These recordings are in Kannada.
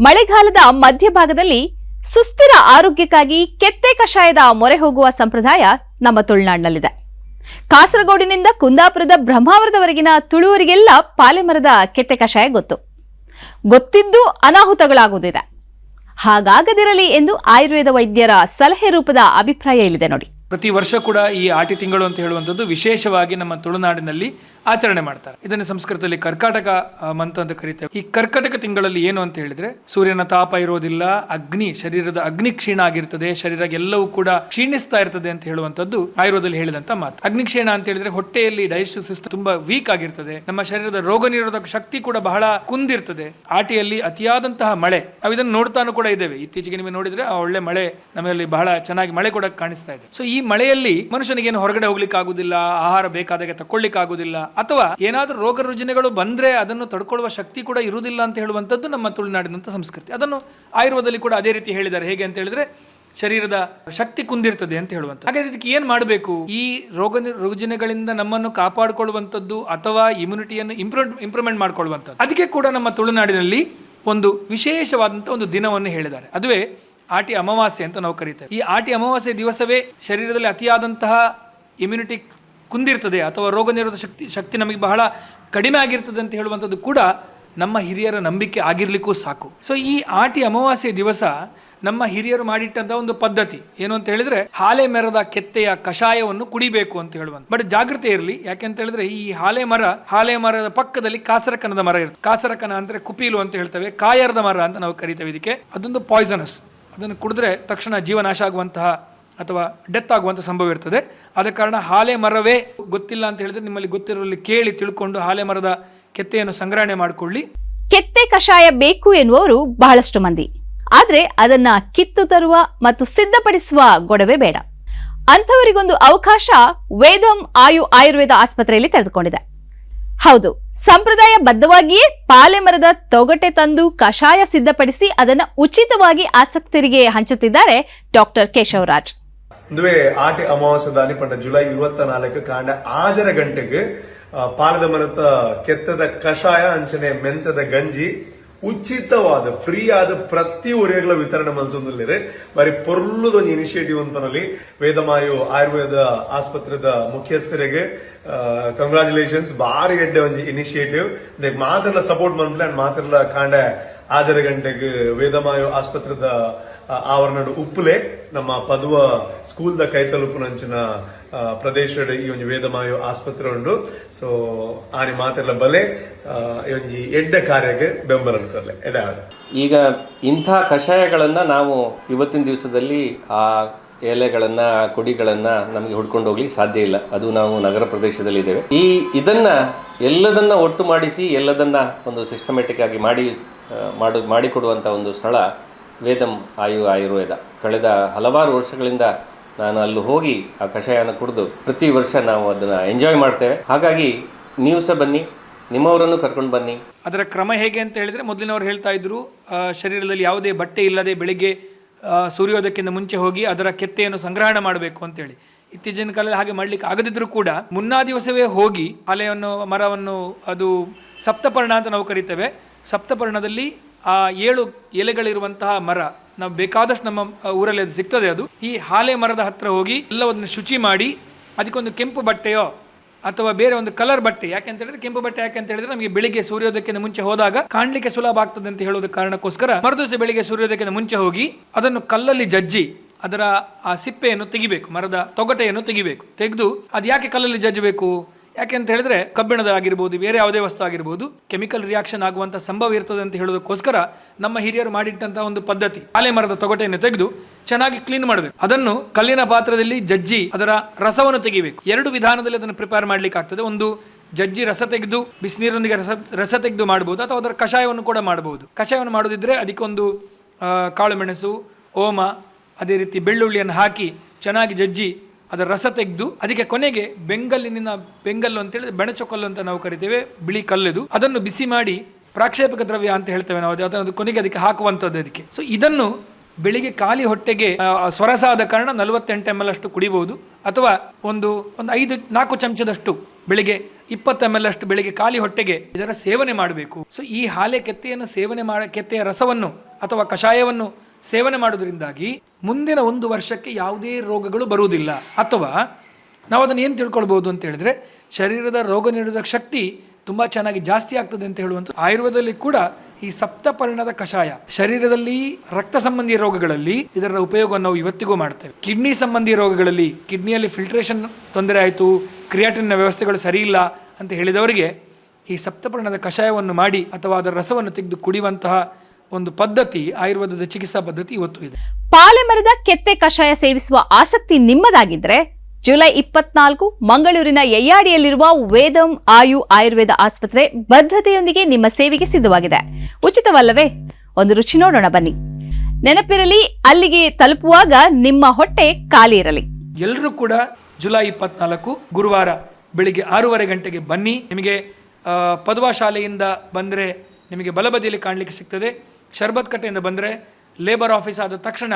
ಮಳೆಗಾಲದ ಮಧ್ಯಭಾಗದಲ್ಲಿ ಸುಸ್ಥಿರ ಆರೋಗ್ಯಕ್ಕಾಗಿ ಕೆತ್ತೆ ಕಷಾಯದ ಮೊರೆ ಹೋಗುವ ಸಂಪ್ರದಾಯ ನಮ್ಮ ತುಳುನಾಡಿನಲ್ಲಿದೆ. ಕಾಸರಗೋಡಿನಿಂದ ಕುಂದಾಪುರದ ಬ್ರಹ್ಮಾವರದವರೆಗಿನ ತುಳುವರಿಗೆಲ್ಲ ಪಾಲೆಮರದ ಕೆತ್ತೆ ಕಷಾಯ ಗೊತ್ತು. ಗೊತ್ತಿದ್ದು ಅನಾಹುತಗಳಾಗುವುದಿದೆ. ಹಾಗಾಗದಿರಲಿ ಎಂದು ಆಯುರ್ವೇದ ವೈದ್ಯರ ಸಲಹೆ ರೂಪದ ಅಭಿಪ್ರಾಯ ಇಲ್ಲಿದೆ ನೋಡಿ. ಪ್ರತಿ ವರ್ಷ ಕೂಡ ಈ ಆಟಿ ತಿಂಗಳು ಅಂತ ಹೇಳುವಂಥದ್ದು ವಿಶೇಷವಾಗಿ ನಮ್ಮ ತುಳುನಾಡಿನಲ್ಲಿ ಆಚರಣೆ ಮಾಡ್ತಾರೆ. ಇದನ್ನು ಸಂಸ್ಕೃತದಲ್ಲಿ ಕರ್ಕಾಟಕ ಮಂತ್ ಅಂತ ಕರೀತೇವೆ. ಈ ಕರ್ಕಾಟಕ ತಿಂಗಳಲ್ಲಿ ಏನು ಅಂತ ಹೇಳಿದ್ರೆ, ಸೂರ್ಯನ ತಾಪ ಇರೋದಿಲ್ಲ, ಅಗ್ನಿ, ಶರೀರದ ಅಗ್ನಿ ಕ್ಷೀಣ ಆಗಿರ್ತದೆ, ಶರೀರ ಎಲ್ಲವೂ ಕೂಡ ಕ್ಷೀಣಿಸ್ತಾ ಇರ್ತದೆ ಅಂತ ಹೇಳುವಂತದ್ದು ಆಯುರ್ವೇದದಲ್ಲಿ ಹೇಳಿದಂತ ಮಾತು. ಅಗ್ನಿ ಕ್ಷೀಣ ಅಂತ ಹೇಳಿದ್ರೆ ಹೊಟ್ಟೆಯಲ್ಲಿ ಡೈಜೆಸ್ಟಿವ್ ಸಿಸ್ಟಮ್ ತುಂಬಾ ವೀಕ್ ಆಗಿರ್ತದೆ. ನಮ್ಮ ಶರೀರದ ರೋಗ ನಿರೋಧಕ ಶಕ್ತಿ ಕೂಡ ಬಹಳ ಕುಂದಿರ್ತದೆ. ಆಟಿಯಲ್ಲಿ ಅತಿಯಾದಂತಹ ಮಳೆ, ನಾವು ಇದನ್ನು ನೋಡ್ತಾನು ಕೂಡ ಇದ್ದೇವೆ. ಇತ್ತೀಚೆಗೆ ನಿಮಗೆ ನೋಡಿದ್ರೆ ಆ ಒಳ್ಳೆ ಮಳೆ ನಮ್ಮಲ್ಲಿ ಬಹಳ ಚೆನ್ನಾಗಿ ಮಳೆ ಕೂಡ ಕಾಣಿಸ್ತಾ ಇದೆ. ಸೊ ಈ ಮಳೆಯಲ್ಲಿ ಮನುಷ್ಯನಿಗೆ ಏನು ಹೊರಗಡೆ ಹೋಗ್ಲಿಕ್ಕೆ ಆಗುದಿಲ್ಲ ಆಹಾರ ಬೇಕಾದಾಗ ತಕೊಳ್ಳಿಕ್ಕೆ ಆಗುದಿಲ್ಲ ಅಥವಾ ಏನಾದರೂ ರೋಗ ರುಜಿನಗಳು ಬಂದರೆ ಅದನ್ನು ತಡ್ಕೊಳ್ಳುವ ಶಕ್ತಿ ಕೂಡ ಇರುವುದಿಲ್ಲ ಅಂತ ಹೇಳುವಂಥದ್ದು ನಮ್ಮ ತುಳುನಾಡಿನಂಥ ಸಂಸ್ಕೃತಿ. ಅದನ್ನು ಆಯುರ್ವೇದದಲ್ಲಿ ಕೂಡ ಅದೇ ರೀತಿ ಹೇಳಿದ್ದಾರೆ. ಹೇಗೆ ಅಂತ ಹೇಳಿದ್ರೆ ಶರೀರದ ಶಕ್ತಿ ಕುಂದಿರ್ತದೆ ಅಂತ ಹೇಳುವಂಥ ಹಾಗೆ ಇದಕ್ಕೆ ಏನು ಮಾಡಬೇಕು? ಈ ರೋಗ ರುಜಿನಗಳಿಂದ ನಮ್ಮನ್ನು ಕಾಪಾಡಿಕೊಳ್ಳುವಂಥದ್ದು ಅಥವಾ ಇಮ್ಯುನಿಟಿಯನ್ನು ಇಂಪ್ರೂವ್ ಇಂಪ್ರೂವ್ಮೆಂಟ್ ಮಾಡ್ಕೊಳ್ಳುವಂಥದ್ದು. ಅದಕ್ಕೆ ಕೂಡ ನಮ್ಮ ತುಳುನಾಡಿನಲ್ಲಿ ಒಂದು ವಿಶೇಷವಾದಂಥ ಒಂದು ದಿನವನ್ನು ಹೇಳಿದ್ದಾರೆ. ಅದುವೇ ಆಟಿ ಅಮಾವಾಸ್ಯೆ ಅಂತ ನಾವು ಕರೀತೇವೆ. ಈ ಆಟಿ ಅಮಾವಾಸ್ಯೆ ದಿವಸವೇ ಶರೀರದಲ್ಲಿ ಅತಿಯಾದಂತಹ ಇಮ್ಯುನಿಟಿ ಕುಂದಿರ್ತದೆ ಅಥವಾ ರೋಗ ನಿರೋಧ ಶಕ್ತಿ ಶಕ್ತಿ ನಮಗೆ ಬಹಳ ಕಡಿಮೆ ಆಗಿರ್ತದೆ ಅಂತ ಹೇಳುವಂಥದ್ದು ಕೂಡ ನಮ್ಮ ಹಿರಿಯರ ನಂಬಿಕೆ ಆಗಿರಲಿಕ್ಕೂ ಸಾಕು. ಸೊ ಈ ಆಟಿ ಅಮಾವಾಸ್ಯೆ ದಿವಸ ನಮ್ಮ ಹಿರಿಯರು ಮಾಡಿಟ್ಟಂತ ಒಂದು ಪದ್ಧತಿ ಏನು ಅಂತ ಹೇಳಿದ್ರೆ ಹಾಲೆ ಮರದ ಕೆತ್ತೆಯ ಕಷಾಯವನ್ನು ಕುಡಿಬೇಕು ಅಂತ ಹೇಳುವಂತ ಬಟ್ ಜಾಗೃತಿ ಇರಲಿ, ಯಾಕೆ ಅಂತ ಹೇಳಿದ್ರೆ ಈ ಹಾಲೆ ಮರ, ಹಾಲೆ ಮರದ ಪಕ್ಕದಲ್ಲಿ ಕಾಸರಕನದ ಮರ ಇರುತ್ತೆ. ಕಾಸರಕನ ಅಂದ್ರೆ ಕುಪೀಲು ಅಂತ ಹೇಳ್ತವೆ, ಕಾಯರದ ಮರ ಅಂತ ನಾವು ಕರಿತೇವೆ ಇದಕ್ಕೆ. ಅದೊಂದು ಪಾಯ್ಸನಸ್ ಅದನ್ನು ಕುಡಿದ್ರೆ ತಕ್ಷಣ ಜೀವನಾಶ ಆಗುವಂತಹ ಅಥವಾ ಡೆತ್ ಆಗುವಂಥ ಸಂಭವ ಇರ್ತದೆ. ಆದ ಕಾರಣ ಹಾಲೆ ಮರವೇ ಗೊತ್ತಿಲ್ಲ ಅಂತ ಹೇಳಿದ್ರೆ ನಿಮ್ಮಲ್ಲಿ ಗೊತ್ತಿರೋಲ್ಲಿ ಕೇಳಿ ತಿಳ್ಕೊಂಡು ಹಾಲೆ ಮರದ ಕೆತ್ತೆಯನ್ನು ಸಂಗ್ರಹಣೆ ಮಾಡಿಕೊಳ್ಳಿ. ಕೆತ್ತೆ ಕಷಾಯ ಬೇಕು ಎನ್ನುವವರು ಬಹಳಷ್ಟು ಮಂದಿ. ಆದರೆ ಅದನ್ನ ಕಿತ್ತು ತರುವ ಮತ್ತು ಸಿದ್ಧಪಡಿಸುವ ಗೊಡವೆ ಬೇಡ. ಅಂಥವರಿಗೊಂದು ಅವಕಾಶ ವೇದಂ ಆಯು ಆಯುರ್ವೇದ ಆಸ್ಪತ್ರೆಯಲ್ಲಿ ತೆರೆದುಕೊಂಡಿದೆ. ಹೌದು, ಸಂಪ್ರದಾಯ ಬದ್ಧವಾಗಿಯೇ ಪಾಲೆ ಮರದ ತೊಗಟೆ ತಂದು ಕಷಾಯ ಸಿದ್ಧಪಡಿಸಿ ಅದನ್ನ ಉಚಿತವಾಗಿ ಆಸಕ್ತರಿಗೆ ಹಂಚುತ್ತಿದ್ದಾರೆ ಡಾಕ್ಟರ್ ಕೇಶವರಾಜ್. ಒಂದುವೆ ಆಟಿ ಅಮಾವಾಸ್ಯ ದಾನಿ ಪಂಡ ಜುಲೈ ಇವತ್ತ ನಾಲ್ಕು ಕಾಂಡ ಆಜರ ಗಂಟೆಗೆ ಪಾಲದ ಮನತ ಕೆತ್ತದ ಕಷಾಯ ಅಂಚನೆ ಮೆಂತದ ಗಂಜಿ ಉಚಿತವಾದ ಫ್ರೀ ಆದ ಪ್ರತಿ ಉರೆಗಳ ವಿತರಣೆ ಮನ್ಸೊಂದಿಲ್ಲರೆ ಬರೀ ಪೊರ್ಲುದೊಂದು ಇನಿಷಿಯೇಟಿವ್ ಅಂತನಲ್ಲಿ ವೇದಮಾಯು ಆಯುರ್ವೇದ ಆಸ್ಪತ್ರೆದ ಮುಖ್ಯಸ್ಥರಿಗೆ ಕಂಗ್ರಾಚುಲೇಷನ್ಸ್ ಬಾರಿ ಎಡ್ಡೆ ಒಂದು ಇನಿಷಿಯೇಟಿವ್ ಮಾತ್ರ ಸಪೋರ್ಟ್ ಮಾಡ್ಲಿ ಅಂಡ್ ಮಾತ್ರ ಕಾಂಡೆ ಆಜರ ಗಂಟೆಗೆ ವೇದಮಾಯು ಆಸ್ಪತ್ರೆದ ಆವರಣ ಆವರಣದ ಉಪ್ಪುಲೆ ನಮ್ಮ ಪದುವ ಸ್ಕೂಲ್ ದ ಕೈತಲುಪುನಂಚಿನ ಆ, ಪ್ರದೇಶದ ಈ ಒಂದು ವೇದಮಾಯು ಆಸ್ಪತ್ರೆ ಉಂಡು ಸೊ ಆನೆ ಮಾತೆಲ್ಲ ಬಲೆ ಈ ಎಡ್ಡ ಕಾರ್ಯಕ್ಕೆ ಬೆಂಬಲ ಈಗ ಇಂಥ ಕಷಾಯಗಳನ್ನು ನಾವು ಇವತ್ತಿನ ದಿವಸದಲ್ಲಿ ಆ ಎಲೆಗಳನ್ನು ಕುಡಿಗಳನ್ನು ನಮಗೆ ಹುಡ್ಕೊಂಡು ಹೋಗ್ಲಿಕ್ಕೆ ಸಾಧ್ಯ ಇಲ್ಲ. ಅದು ನಾವು ನಗರ ಪ್ರದೇಶದಲ್ಲಿ ಇದ್ದೇವೆ. ಈ ಇದನ್ನು ಎಲ್ಲದನ್ನು ಒಟ್ಟು ಮಾಡಿಸಿ, ಎಲ್ಲದನ್ನು ಒಂದು ಸಿಸ್ಟಮೆಟಿಕ್ ಆಗಿ ಮಾಡಿ ಮಾಡು ಮಾಡಿಕೊಡುವಂಥ ಒಂದು ಸ್ಥಳ ವೇದಂ ಆಯು ಆಯುರ್ವೇದ. ಕಳೆದ ಹಲವಾರು ವರ್ಷಗಳಿಂದ ನಾನು ಅಲ್ಲಿ ಹೋಗಿ ಆ ಕಷಾಯನ ಕುಡಿದು ಪ್ರತಿ ವರ್ಷ ನಾವು ಅದನ್ನು ಎಂಜಾಯ್ ಮಾಡ್ತೇವೆ. ಹಾಗಾಗಿ ನೀವು ಸಹ ಬನ್ನಿ. ನಿಮ್ಮವರನ್ನು ಕರ್ಕೊಂಡು ಬನ್ನಿ. ಅದರ ಕ್ರಮ ಹೇಗೆ ಅಂತ ಹೇಳಿದ್ರೆ ಮೊದಲಿನವರು ಹೇಳ್ತಾ ಇದ್ರು ಆ, ಶರೀರದಲ್ಲಿ ಯಾವುದೇ ಬಟ್ಟೆ ಇಲ್ಲದೆ ಬೆಳಿಗ್ಗೆ ಸೂರ್ಯೋದಯಕ್ಕಿಂತ ಮುಂಚೆ ಹೋಗಿ ಅದರ ಕೆತ್ತೆಯನ್ನು ಸಂಗ್ರಹಣೆ ಮಾಡಬೇಕು ಅಂತೇಳಿ ಇತ್ತೀಚಿನ ಕಾಲದಲ್ಲಿ ಹಾಗೆ ಮಾಡ್ಲಿಕ್ಕೆ ಆಗದಿದ್ರೂ ಕೂಡ ಮುನ್ನಾ ದಿವಸವೇ ಹೋಗಿ ಅಲೆಯನ್ನು ಮರವನ್ನು ಅದು ಸಪ್ತಪರ್ಣ ಅಂತ ನಾವು ಕರಿತೇವೆ. ಸಪ್ತಪರ್ಣದಲ್ಲಿ ಆ ಏಳು ಎಲೆಗಳಿರುವಂತಹ ಮರ ನಾವು ಬೇಕಾದಷ್ಟು ನಮ್ಮ ಊರಲ್ಲಿ ಅದು ಸಿಗ್ತದೆ ಅದು. ಈ ಹಾಲೆ ಮರದ ಹತ್ರ ಹೋಗಿ ಎಲ್ಲವನ್ನು ಶುಚಿ ಮಾಡಿ ಅದಕ್ಕೊಂದು ಕೆಂಪು ಬಟ್ಟೆಯೋ ಅಥವಾ ಬೇರೆ ಒಂದು ಕಲರ್ ಬಟ್ಟೆ ಯಾಕೆ ಅಂತ ಹೇಳಿದ್ರೆ ಕೆಂಪು ಬಟ್ಟೆ ಯಾಕೆ ಅಂತ ಹೇಳಿದ್ರೆ ನಮಗೆ ಬೆಳಿಗ್ಗೆ ಸೂರ್ಯೋದಯಕ್ಕಿಂತ ಮುಂಚೆ ಹೋದಾಗ ಕಾಣಲಿಕ್ಕೆ ಸುಲಭ ಆಗ್ತದೆ ಅಂತ ಹೇಳೋದ ಕಾರಣಕ್ಕೋಸ್ಕರ ಮರದಿವಸ ಬೆಳಿಗ್ಗೆ ಸೂರ್ಯೋದಯಕ್ಕಿಂತ ಮುಂಚೆ ಹೋಗಿ ಅದನ್ನು ಕಲ್ಲಲ್ಲಿ ಜಜ್ಜಿ ಅದರ ಆ ಸಿಪ್ಪೆಯನ್ನು ತೆಗಿಬೇಕು, ಮರದ ತೊಗಟೆಯನ್ನು ತೆಗಿಬೇಕು. ತೆಗೆದು ಅದು ಯಾಕೆ ಕಲ್ಲಲ್ಲಿ ಜಜ್ಜಬೇಕು? ಯಾಕೆ ಅಂತ ಹೇಳಿದ್ರೆ ಕಬ್ಬಿಣದ ಆಗಿರ್ಬೋದು, ಬೇರೆ ಯಾವುದೇ ವಸ್ತು ಆಗಿರ್ಬೋದು, ಕೆಮಿಕಲ್ ರಿಯಾಕ್ಷನ್ ಆಗುವಂತ ಸಂಭವ ಇರ್ತದೆ ಅಂತ ಹೇಳೋದಕ್ಕೋಸ್ಕರ ನಮ್ಮ ಹಿರಿಯರು ಮಾಡಿಟ್ಟಂತಹ ಒಂದು ಪದ್ಧತಿ. ಆಲೆ ಮರದ ತೊಗಟೆಯನ್ನು ತೆಗೆದು ಚೆನ್ನಾಗಿ ಕ್ಲೀನ್ ಮಾಡಬೇಕು. ಅದನ್ನು ಕಲ್ಲಿನ ಪಾತ್ರದಲ್ಲಿ ಜಜ್ಜಿ ಅದರ ರಸವನ್ನು ತೆಗಿಬೇಕು. ಎರಡು ವಿಧಾನದಲ್ಲಿ ಅದನ್ನು ಪ್ರಿಪೇರ್ ಮಾಡ್ಲಿಕ್ಕೆ ಆಗ್ತದೆ. ಒಂದು, ಜಜ್ಜಿ ರಸ ತೆಗೆದು ಬಿಸಿನೀರೊಂದಿಗೆ ರಸ ರಸ ತೆಗೆದು ಮಾಡಬಹುದು ಅಥವಾ ಅದರ ಕಷಾಯವನ್ನು ಕೂಡ ಮಾಡಬಹುದು ಕಷಾಯವನ್ನು ಮಾಡೋದಿದ್ರೆ ಅದಕ್ಕೊಂದು ಕಾಳು ಕಾಳುಮೆಣಸು ಓಮ, ಅದೇ ರೀತಿ ಬೆಳ್ಳುಳ್ಳಿಯನ್ನು ಹಾಕಿ ಚೆನ್ನಾಗಿ ಜಜ್ಜಿ ಅದರ ರಸ ತೆಗೆದು ಅದಕ್ಕೆ ಕೊನೆಗೆ ಬೆಂಗಲ್ಲಿನ ಬೆಂಗಲ್ಲು ಅಂತ ಹೇಳಿದ್ರೆ ಬೆಣಚೊಕಲ್ಲು ಅಂತ ನಾವು ಕರಿತೇವೆ, ಬಿಳಿ ಕಲ್ಲದು. ಅದನ್ನು ಬಿಸಿ ಮಾಡಿ ಪ್ರಾಕ್ಷೇಪಕ ದ್ರವ್ಯ ಅಂತ ಹೇಳ್ತೇವೆ ನಾವು. ಅದು ಅದನ್ನು ಕೊನೆಗೆ ಅದಕ್ಕೆ ಹಾಕುವಂಥದ್ದು ಅದಕ್ಕೆ. ಸೊ ಇದನ್ನು ಬೆಳಿಗ್ಗೆ ಖಾಲಿ ಹೊಟ್ಟೆಗೆ ಸ್ವರಸಾದ ಕಾರಣ ನಲವತ್ತೆಂಟು ಎಂ ಎಲ್ ಅಷ್ಟು ಕುಡಿಬಹುದು ಅಥವಾ ಒಂದು ಒಂದು ಐದು, ನಾಲ್ಕು ಚಮಚದಷ್ಟು ಬೆಳಿಗ್ಗೆ ಇಪ್ಪತ್ತು ಎಂ ಎಲ್ ಅಷ್ಟು ಬೆಳಿಗ್ಗೆ ಖಾಲಿ ಹೊಟ್ಟೆಗೆ ಇದರ ಸೇವನೆ ಮಾಡಬೇಕು. ಸೊ ಈ ಹಾಲೆ ಕೆತ್ತೆಯನ್ನು ಸೇವನೆ ಮಾಡ, ಕೆತ್ತೆಯ ರಸವನ್ನು ಅಥವಾ ಕಷಾಯವನ್ನು ಸೇವನೆ ಮಾಡೋದ್ರಿಂದಾಗಿ ಮುಂದಿನ ಒಂದು ವರ್ಷಕ್ಕೆ ಯಾವುದೇ ರೋಗಗಳು ಬರುವುದಿಲ್ಲ. ಅಥವಾ ನಾವು ಅದನ್ನು ಏನು ತಿಳ್ಕೊಳ್ಬೋದು ಅಂತ ಹೇಳಿದ್ರೆ, ಶರೀರದ ರೋಗ ನಿರೋಧಕ ಶಕ್ತಿ ತುಂಬ ಚೆನ್ನಾಗಿ ಜಾಸ್ತಿ ಆಗ್ತದೆ ಅಂತ ಹೇಳುವಂಥ ಆಯುರ್ವೇದದಲ್ಲಿ ಕೂಡ ಈ ಸಪ್ತಪರ್ಣದ ಕಷಾಯ ಶರೀರದಲ್ಲಿ ರಕ್ತ ಸಂಬಂಧಿ ರೋಗಗಳಲ್ಲಿ ಇದರ ಉಪಯೋಗವನ್ನು ನಾವು ಇವತ್ತಿಗೂ ಮಾಡ್ತೇವೆ. ಕಿಡ್ನಿ ಸಂಬಂಧಿ ರೋಗಗಳಲ್ಲಿ ಕಿಡ್ನಿಯಲ್ಲಿ ಫಿಲ್ಟ್ರೇಷನ್ ತೊಂದರೆ ಆಯಿತು ಕ್ರಿಯಾಟಿನ ವ್ಯವಸ್ಥೆಗಳು ಸರಿಯಿಲ್ಲ ಅಂತ ಹೇಳಿದವರಿಗೆ ಈ ಸಪ್ತಪರ್ಣದ ಕಷಾಯವನ್ನು ಮಾಡಿ ಅಥವಾ ಅದರ ರಸವನ್ನು ತೆಗೆದು ಕುಡಿಯುವಂತಹ ಒಂದು ಪದ್ಧತಿ, ಆಯುರ್ವೇದದ ಚಿಕಿತ್ಸಾ ಪದ್ಧತಿ ಇವತ್ತು ಇದೆ. ಪಾಲೆ ಮರದ ಕೆತ್ತೆ ಕಷಾಯ ಸೇವಿಸುವ ಆಸಕ್ತಿ ನಿಮ್ಮದಾಗಿದ್ರೆ ಜುಲೈ ಇಪ್ಪತ್ನಾಲ್ಕು ಮಂಗಳೂರಿನ ಯಯ್ಯಾಡಿಯಲ್ಲಿರುವ ವೇದಂ ಆಯು ಆಯುರ್ವೇದ ಆಸ್ಪತ್ರೆ ಬದ್ಧತೆಯೊಂದಿಗೆ ನಿಮ್ಮ ಸೇವೆಗೆ ಸಿದ್ಧವಾಗಿದೆ. ಉಚಿತವಲ್ಲವೇ? ಒಂದು ರುಚಿ ನೋಡೋಣ, ಬನ್ನಿ. ನೆನಪಿರಲಿ, ಅಲ್ಲಿಗೆ ತಲುಪುವಾಗ ನಿಮ್ಮ ಹೊಟ್ಟೆ ಖಾಲಿ ಇರಲಿ. ಎಲ್ಲರೂ ಕೂಡ ಜುಲೈ ಇಪ್ಪತ್ನಾಲ್ಕು ಗುರುವಾರ ಬೆಳಿಗ್ಗೆ ಆರೂವರೆ ಗಂಟೆಗೆ ಬನ್ನಿ. ನಿಮಗೆ ಪದುವಾ ಶಾಲೆಯಿಂದ ಬಂದರೆ ನಿಮಗೆ ಬಲಬದಿಯಲ್ಲಿ ಕಾಣಲಿಕ್ಕೆ ಸಿಗ್ತದೆ. ಶರ್ಬತ್ ಕಟ್ಟೆಯಿಂದ ಬಂದರೆ ಲೇಬರ್ ಆಫೀಸ್ ಆದ ತಕ್ಷಣ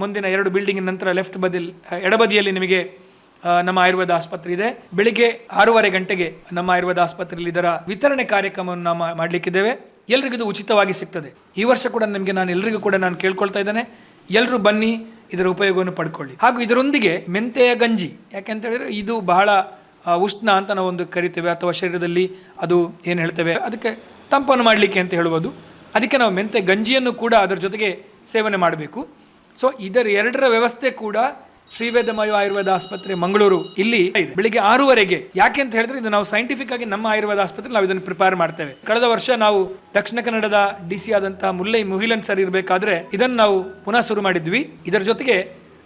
ಮುಂದಿನ ಎರಡು ಬಿಲ್ಡಿಂಗ್ ನಂತರ ಲೆಫ್ಟ್ ಬದಿಯಲ್ಲಿ ಎಡಬದಿಯಲ್ಲಿ ನಿಮಗೆ ನಮ್ಮ ಆಯುರ್ವೇದ ಆಸ್ಪತ್ರೆ ಇದೆ. ಬೆಳಿಗ್ಗೆ ಆರೂವರೆ ಗಂಟೆಗೆ ನಮ್ಮ ಆಯುರ್ವೇದ ಆಸ್ಪತ್ರೆಯಲ್ಲಿ ಇದರ ವಿತರಣೆ ಕಾರ್ಯಕ್ರಮವನ್ನು ನಾವು ಮಾಡಲಿಕ್ಕಿದ್ದೇವೆ. ಎಲ್ರಿಗೂ ಇದು ಉಚಿತವಾಗಿ ಸಿಗ್ತದೆ. ಈ ವರ್ಷ ಕೂಡ ನಿಮಗೆ ನಾನು ಎಲ್ರಿಗೂ ಕೂಡ ನಾನು ಕೇಳ್ಕೊಳ್ತಾ ಇದ್ದೇನೆ. ಎಲ್ಲರೂ ಬನ್ನಿ, ಇದರ ಉಪಯೋಗವನ್ನು ಪಡ್ಕೊಳ್ಳಿ. ಹಾಗೂ ಇದರೊಂದಿಗೆ ಮೆಂತೆಯ ಗಂಜಿ ಯಾಕೆಂತ ಹೇಳಿದ್ರೆ ಇದು ಬಹಳ ಉಷ್ಣ ಅಂತ ನಾವು ಒಂದು ಕರಿತೇವೆ ಅಥವಾ ಶರೀರದಲ್ಲಿ ಅದು ಏನು ಹೇಳ್ತೇವೆ, ಅದಕ್ಕೆ ತಂಪನ್ನು ಮಾಡಲಿಕ್ಕೆ ಅಂತ ಹೇಳ್ಬೋದು ಅದಕ್ಕೆ ನಾವು ಮೆಂತೆ ಗಂಜಿಯನ್ನು ಕೂಡ ಅದರ ಜೊತೆಗೆ ಸೇವನೆ ಮಾಡಬೇಕು. ಸೊ, ಇದರ ಎರಡರ ವ್ಯವಸ್ಥೆ ಕೂಡ ಶ್ರೀವೇದಮಯ ಆಯುರ್ವೇದ ಆಸ್ಪತ್ರೆ, ಮಂಗಳೂರು ಇಲ್ಲಿ ಇದೆ. ಬೆಳಿಗ್ಗೆ ಆರೂವರೆಗೆ. ಯಾಕೆ ಅಂತ ಹೇಳಿದ್ರೆ ಇದು ನಾವು ಸೈಂಟಿಫಿಕ್ ಆಗಿ ನಮ್ಮ ಆಯುರ್ವೇದ ಆಸ್ಪತ್ರೆ ನಾವು ಇದನ್ನು ಪ್ರಿಪೇರ್ ಮಾಡ್ತೇವೆ. ಕಳೆದ ವರ್ಷ ನಾವು ದಕ್ಷಿಣ ಕನ್ನಡದ ಡಿ ಸಿ ಆದಂತಹ ಮುಲ್ಲೈ ಮುಹಿಲನ್ ಸರ್ ಇರಬೇಕಾದ್ರೆ ಇದನ್ನು ನಾವು ಪುನಃ ಶುರು ಮಾಡಿದ್ವಿ. ಇದರ ಜೊತೆಗೆ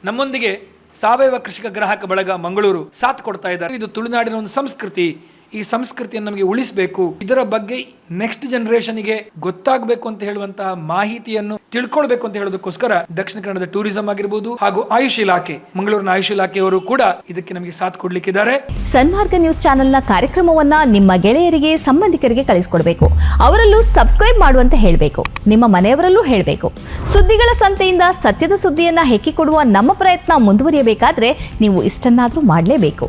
ನಮ್ಮೊಂದಿಗೆ ಸಾವಯವ ಕೃಷಿಕ ಗ್ರಾಹಕ ಬಳಗ ಮಂಗಳೂರು ಸಾಥ್ ಕೊಡ್ತಾ ಇದ್ದಾರೆ. ಇದು ತುಳುನಾಡಿನ ಒಂದು ಸಂಸ್ಕೃತಿ. ಈ ಸಂಸ್ಕೃತಿಯನ್ನು ನಮಗೆ ಉಳಿಸಬೇಕು. ಇದರ ಬಗ್ಗೆ ನೆಕ್ಸ್ಟ್ ಜನರೇಷನ್ಗೆ ಗೊತ್ತಾಗಬೇಕು ಅಂತ ಹೇಳುವಂತಹ ಮಾಹಿತಿಯನ್ನು ತಿಳ್ಕೊಳ್ಬೇಕು ಅಂತ ಹೇಳೋದಕ್ಕೋಸ್ಕರ ದಕ್ಷಿಣ ಕನ್ನಡದ ಟೂರಿಸಂ ಆಗಿರ್ಬೋದು ಹಾಗೂ ಆಯುಷ್ ಇಲಾಖೆ, ಮಂಗಳೂರಿನ ಆಯುಷ್ ಇಲಾಖೆಯವರು ಕೂಡ ಇದಕ್ಕೆ ನಮಗೆ ಸಾಥ್ ಕೊಡ್ಲಿಕ್ಕಿದ್ದಾರೆ. ಸನ್ಮಾರ್ಗ ನ್ಯೂಸ್ ಚಾನೆಲ್ನ ಕಾರ್ಯಕ್ರಮವನ್ನ ನಿಮ್ಮ ಗೆಳೆಯರಿಗೆ, ಸಂಬಂಧಿಕರಿಗೆ ಕಳಿಸ್ಕೊಡ್ಬೇಕು. ಅವರಲ್ಲೂ ಸಬ್ಸ್ಕ್ರೈಬ್ ಮಾಡುವಂತೆ ಹೇಳಬೇಕು. ನಿಮ್ಮ ಮನೆಯವರಲ್ಲೂ ಹೇಳಬೇಕು. ಸುದ್ದಿಗಳ ಸಂತೆಯಿಂದ ಸತ್ಯದ ಸುದ್ದಿಯನ್ನ ಹೆಕ್ಕಿಕೊಡುವ ನಮ್ಮ ಪ್ರಯತ್ನ ಮುಂದುವರಿಯಬೇಕಾದ್ರೆ ನೀವು ಇಷ್ಟನ್ನಾದ್ರೂ ಮಾಡಲೇಬೇಕು.